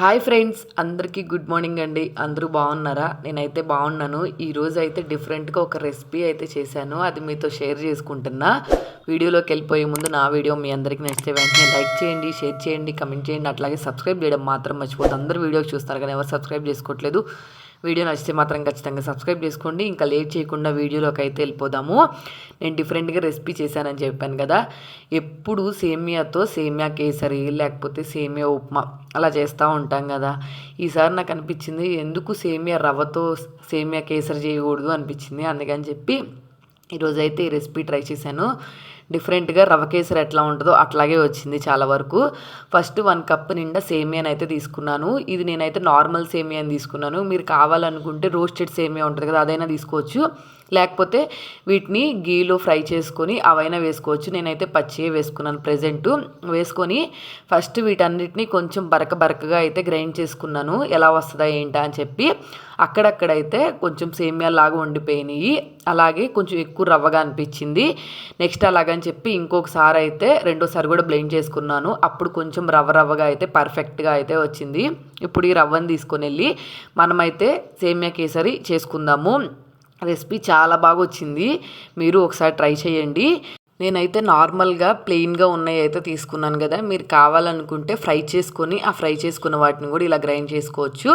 Hi friends అందరికీ good morning అండి. అందరూ బాగున్నారా? నేనైతే బాగున్నాను. ఈరోజు అయితే డిఫరెంట్గా ఒక రెసిపీ అయితే చేశాను. అది మీతో షేర్ చేసుకుంటున్నా. వీడియోలోకి వెళ్ళిపోయే ముందు నా వీడియో మీ అందరికీ నచ్చితే వెంటనే లైక్ చేయండి షేర్ చేయండి కమెంట్ చేయండి. అట్లాగే సబ్స్క్రైబ్ చేయడం మాత్రం మర్చిపోతుంది అందరూ వీడియో చూస్తారు కానీ ఎవరు సబ్స్క్రైబ్ చేసుకోవట్లేదు. వీడియో నచ్చితే మాత్రం ఖచ్చితంగా సబ్స్క్రైబ్ చేసుకోండి. ఇంకా లేట్ చేయకుండా వీడియోలోకి అయితే వెళ్ళిపోదాము. నేను డిఫరెంట్గా రెసిపీ చేశానని చెప్పాను కదా. ఎప్పుడు సేమియాతో సేమియా కేసరి లేకపోతే సేమియా ఉప్మా అలా చేస్తూ ఉంటాం కదా. ఈసారి నాకు అనిపించింది ఎందుకు సేమియా రవ్వతో సేమియా కేసరి చేయకూడదు అనిపించింది. అందుకని చెప్పి ఈరోజైతే ఈ రెసిపీ ట్రై చేశాను. డిఫరెంట్గా రవ్వ కేసరి ఎట్లా ఉంటుందో అట్లాగే వచ్చింది చాలా వరకు. ఫస్ట్ వన్ కప్ నిండా సేమియాని అయితే తీసుకున్నాను. ఇది నేనైతే నార్మల్ సేమియాని తీసుకున్నాను. మీరు కావాలనుకుంటే రోస్టెడ్ సేమియా ఉంటుంది కదా అదైనా తీసుకోవచ్చు. లేకపోతే వీటిని గీలో ఫ్రై చేసుకొని అవైనా వేసుకోవచ్చు. నేనైతే పచ్చియే వేసుకున్నాను ప్రజెంట్. వేసుకొని ఫస్ట్ వీటన్నిటిని కొంచెం బరక బరకగా అయితే గ్రైండ్ చేసుకున్నాను. ఎలా వస్తుందా ఏంటా అని చెప్పి అక్కడక్కడైతే కొంచెం సేమియా లాగా ఉండిపోయినాయి. అలాగే కొంచెం ఎక్కువ రవ్వగా అనిపించింది. నెక్స్ట్ అలాగని అని చెప్పి ఇంకొకసారి అయితే రెండోసారి కూడా బ్లెండ్ చేసుకున్నాను. అప్పుడు కొంచెం రవ్వ రవ్వగా అయితే పర్ఫెక్ట్గా అయితే వచ్చింది. ఇప్పుడు ఈ రవ్వని తీసుకొని వెళ్ళి మనమైతే సేమియా కేసరి చేసుకుందాము. రెసిపీ చాలా బాగా వచ్చింది. మీరు ఒకసారి ట్రై చేయండి. నేనైతే నార్మల్గా ప్లెయిన్గా ఉన్నాయి అయితే తీసుకున్నాను కదా. మీరు కావాలనుకుంటే ఫ్రై చేసుకొని ఆ ఫ్రై చేసుకున్న వాటిని కూడా ఇలా గ్రైండ్ చేసుకోవచ్చు.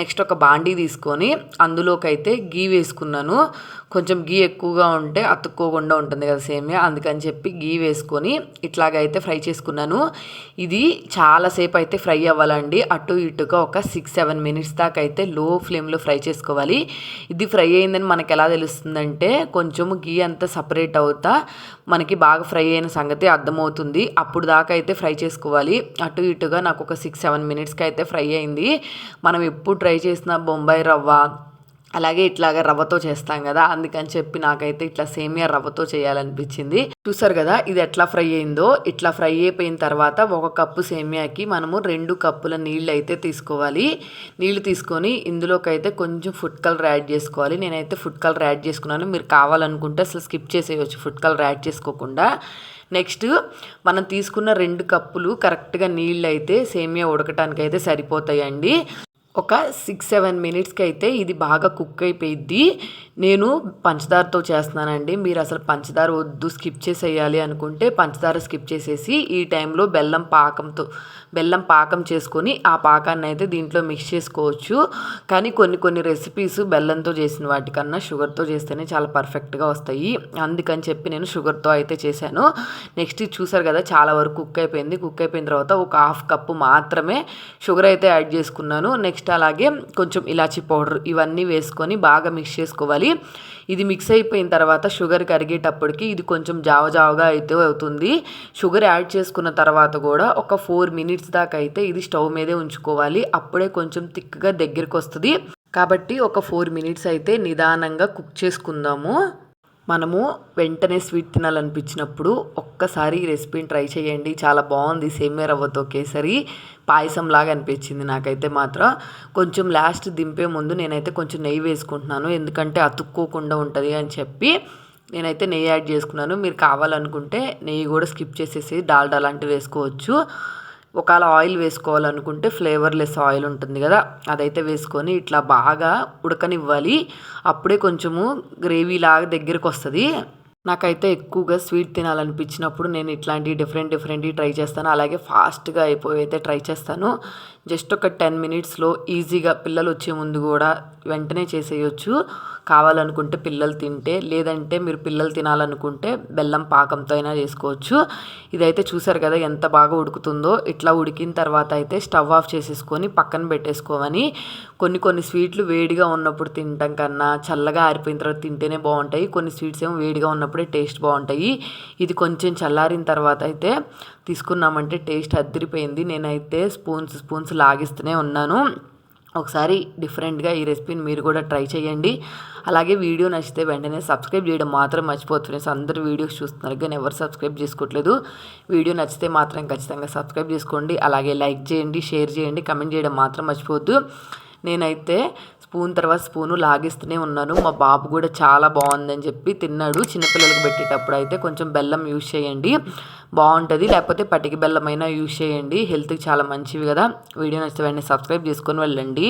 నెక్స్ట్ ఒక బాండీ తీసుకొని అందులోకైతే గీ వేసుకున్నాను. కొంచెం గీ ఎక్కువగా ఉంటే అతుక్కోకుండా ఉంటుంది కదా సేమియా అందుకని చెప్పి గీ వేసుకొని ఇట్లాగైతే ఫ్రై చేసుకున్నాను. ఇది చాలాసేపు అయితే ఫ్రై అవ్వాలండి. అటు ఇటుగా ఒక సిక్స్ సెవెన్ మినిట్స్ దాకా అయితే లో ఫ్లేమ్లో ఫ్రై చేసుకోవాలి. ఇది ఫ్రై అయిందని మనకు ఎలా తెలుస్తుందంటే కొంచెం గీ అంతా సపరేట్ అవుతా మనకి బాగా ఫ్రై అయిన సంగతి అర్థమవుతుంది. అప్పుడు దాకా అయితే ఫ్రై చేసుకోవాలి. అటు ఇటుగా నాకు ఒక సిక్స్ సెవెన్ మినిట్స్కి అయితే ఫ్రై అయింది. మనం ఎప్పుడు ట్రై చేసిన బొంబాయి రవ్వ అలాగే ఇట్లాగా రవ్వతో చేస్తాం కదా అందుకని చెప్పి నాకైతే ఇట్లా సేమియా రవ్వతో చేయాలనిపించింది. చూసారు కదా ఇది ఎట్లా ఫ్రై అయిందో. ఇట్లా ఫ్రై అయిపోయిన తర్వాత ఒక కప్పు సేమియాకి మనము రెండు కప్పుల నీళ్ళు అయితే తీసుకోవాలి. నీళ్ళు తీసుకొని ఇందులోకి అయితే కొంచెం ఫుడ్ కలర్ యాడ్ చేసుకోవాలి. నేనైతే ఫుడ్ కలర్ యాడ్ చేసుకున్నాను. మీరు కావాలనుకుంటే అసలు స్కిప్ చేసేయచ్చు ఫుడ్ కలర్ యాడ్ చేసుకోకుండా. నెక్స్ట్ మనం తీసుకున్న రెండు కప్పులు కరెక్ట్గా నీళ్ళు అయితే సేమియా ఉడకటానికి అయితే సరిపోతాయండి. ఒక సిక్స్ సెవెన్ మినిట్స్కి అయితే ఇది బాగా కుక్ అయిపోయిద్ది. నేను పంచదారతో చేస్తున్నానండి. మీరు అసలు పంచదార వద్దు స్కిప్ చేసేయాలి అనుకుంటే పంచదార స్కిప్ చేసేసి ఈ టైంలో బెల్లం పాకంతో బెల్లం పాకం చేసుకొని ఆ పాకాన్ని అయితే దీంట్లో మిక్స్ చేసుకోవచ్చు. కానీ కొన్ని కొన్ని రెసిపీస్ బెల్లంతో చేసిన వాటికన్నా షుగర్తో చేస్తేనే చాలా పర్ఫెక్ట్గా వస్తాయి. అందుకని చెప్పి నేను షుగర్తో అయితే చేశాను. నెక్స్ట్ చూసారు కదా చాలా వరకు కుక్ అయిపోయింది. కుక్ అయిపోయిన తర్వాత ఒక హాఫ్ కప్పు మాత్రమే షుగర్ అయితే యాడ్ చేసుకున్నాను. నెక్స్ట్ అలాగే కొంచెం ఇలాచీ పౌడర్ ఇవన్నీ వేసుకొని బాగా మిక్స్ చేసుకోవాలి. ఇది మిక్స్ అయిపోయిన తర్వాత షుగర్ కరిగేటప్పటికి ఇది కొంచెం జావ జావగా అయితే అవుతుంది. షుగర్ యాడ్ చేసుకున్న తర్వాత కూడా ఒక ఫోర్ మినిట్స్ దాకా అయితే ఇది స్టవ్ మీదే ఉంచుకోవాలి. అప్పుడే కొంచెం థిక్గా దగ్గరికి వస్తుంది. కాబట్టి ఒక ఫోర్ మినిట్స్ అయితే నిదానంగా కుక్ చేసుకుందాము. మనము వెంటనే స్వీట్ తినాలనిపించినప్పుడు ఒక్కసారి ఈ రెసిపీని ట్రై చేయండి. చాలా బాగుంది. సేమియా రవ్వతో కేసరి పాయసం లాగా అనిపించింది నాకైతే మాత్రం. కొంచెం లాస్ట్ దింపే ముందు నేనైతే కొంచెం నెయ్యి వేసుకుంటున్నాను. ఎందుకంటే అతుక్కోకుండా ఉంటుంది అని చెప్పి నేనైతే నెయ్యి యాడ్ చేసుకున్నాను. మీరు కావాలనుకుంటే నెయ్యి కూడా స్కిప్ చేసేసి డాల్డా లాంటివి వేసుకోవచ్చు. ఒకవేళ ఆయిల్ వేసుకోవాలనుకుంటే ఫ్లేవర్లెస్ ఆయిల్ ఉంటుంది కదా అదైతే వేసుకొని ఇట్లా బాగా ఉడకనివ్వాలి. అప్పుడే కొంచెము గ్రేవీ లాగా దగ్గరికి వస్తుంది నాకైతే ఎక్కువగా స్వీట్ తినాలనిపించినప్పుడు నేను ఇట్లాంటి డిఫరెంట్ డిఫరెంట్ ట్రై చేస్తాను. అలాగే ఫాస్ట్గా అయిపోయి అయితే ట్రై చేస్తాను. జస్ట్ ఒక టెన్ మినిట్స్లో ఈజీగా పిల్లలు వచ్చే ముందు కూడా వెంటనే చేసేయచ్చు. కావాలనుకుంటే పిల్లలు తింటే లేదంటే మీరు పిల్లలు తినాలనుకుంటే బెల్లం పాకంతో అయినా చేసుకోవచ్చు. ఇదైతే చూసారు కదా ఎంత బాగా ఉడుకుతుందో. ఇట్లా ఉడికిన తర్వాత అయితే స్టవ్ ఆఫ్ చేసేసుకొని పక్కన పెట్టేసుకోమని కొన్ని కొన్ని స్వీట్లు వేడిగా ఉన్నప్పుడు తినటం కన్నా చల్లగా ఆరిపోయిన తర్వాత తింటేనే బాగుంటాయి. కొన్ని స్వీట్స్ ఏమో వేడిగా ఉన్నప్పుడు టేస్ట్ బాగుంటాయి. ఇది కొంచెం చల్లారిన తర్వాత అయితే తీసుకున్నామంటే టేస్ట్ అద్దరిపోయింది నేనైతే స్పూన్స్ స్పూన్స్ లాగిస్తూనే ఉన్నాను. ఒకసారి డిఫరెంట్గా ఈ రెసిపీని మీరు కూడా ట్రై చేయండి. అలాగే వీడియో నచ్చితే వెంటనే సబ్స్క్రైబ్ చేయడం మాత్రం మర్చిపోతున్నాయి అందరూ వీడియోస్ చూస్తున్నారు కానీ ఎవరు సబ్స్క్రైబ్ చేసుకోవట్లేదు వీడియో నచ్చితే మాత్రం ఖచ్చితంగా సబ్స్క్రైబ్ చేసుకోండి. అలాగే లైక్ చేయండి షేర్ చేయండి కమెంట్ చేయడం మాత్రం మర్చిపోవద్దు. నేనైతే స్పూన్ తర్వాత స్పూను లాగిస్తూనే ఉన్నాను. మా బాబు కూడా చాలా బాగుందని చెప్పి తిన్నాడు. చిన్నపిల్లలకు పెట్టేటప్పుడు అయితే కొంచెం బెల్లం యూజ్ చేయండి. బాగుంటుంది. లేకపోతే పటికి బెల్లం అయినా యూజ్ చేయండి. హెల్త్కి చాలా మంచివి కదా. వీడియో నచ్చితే వెంటనే సబ్స్క్రైబ్ చేసుకొని వెళ్ళండి.